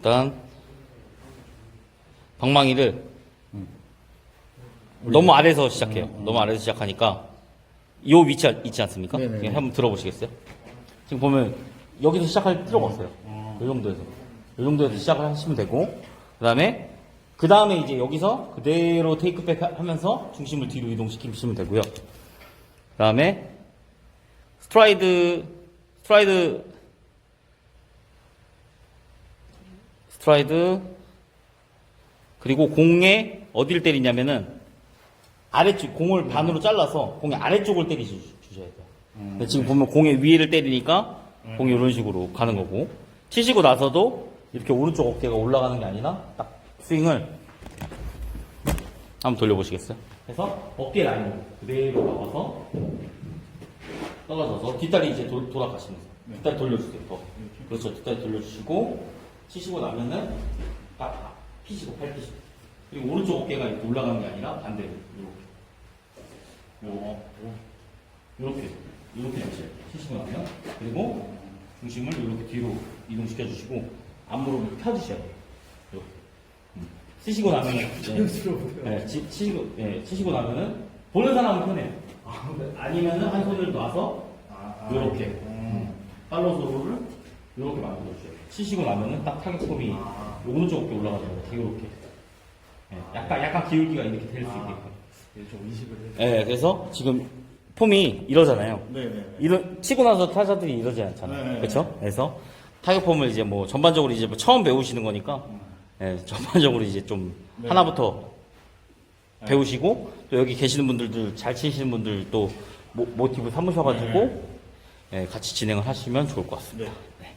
일단 방망이를 너무 아래에서 시작해요. 너무 아래에서 시작하니까 이 위치 있지 않습니까? 네네네. 그냥 한번 들어보시겠어요? 지금 보면 여기서 시작할 필요가 없어요. 이 정도에서 이 정도에서 시작을 하시면 되고 그 다음에 그 다음에 이제 여기서 그대로 테이크백 하- 하면서 중심을 뒤로 이동시키시면 되고요. 그 다음에 스트라이드 스트라이드 스트라이드 그리고 공에 어디를 때리냐면은 아래쪽 공을 반으로 잘라서 공의 아래쪽을 때리셔야 돼요. 근데 지금 보면 공의 위를 때리니까 공이 이런 식으로 가는 거고 치시고 나서도 이렇게 오른쪽 어깨가 올라가는 게 아니라 딱 스윙을 한번 돌려보시겠어요? 그래서 어깨 라인으로 그대로 나와서 떨어져서 뒷다리 이제 돌, 돌아가시면서 뒷다리 돌려주세요. 더. 그렇죠. 뒷다리 돌려주시고 치시고 나면은 딱 피시고 팔 피시고 그리고 오른쪽 어깨가 이렇게 올라가는 게 아니라 반대로 이렇게 요, 이렇게 이렇게 이제 치시고 나면 그리고 중심을 이렇게 뒤로 이동시켜 주시고 앞무릎을 펴주셔야 돼요. 이렇게 음. 치시고 나면은 네, 네, 치, 치시고 네, 치시고 나면은 보는 사람은 편해요. 아니면은 한 손을 놔서 이렇게 음. 팔로소를 이렇게 만들어 주셔요. 치시고 나면은 딱 타겟폼이 오른쪽 어깨 올라가잖아요. 딱 이렇게. 네, 약간 약간 기울기가 이렇게 될 수 있게끔. 좀 의식을 해서. 네, 그래서 지금 폼이 이러잖아요. 네네. 이러, 치고 나서 타자들이 이러지 않잖아요. 네. 그렇죠? 그래서 타격 폼을 이제 뭐 전반적으로 이제 뭐 처음 배우시는 거니까 예, 전반적으로 이제 좀 네. 하나부터 배우시고 또 여기 계시는 분들도 잘 치시는 분들 또 모, 모티브 삼으셔가지고 예, 같이 진행을 하시면 좋을 것 같습니다. 네.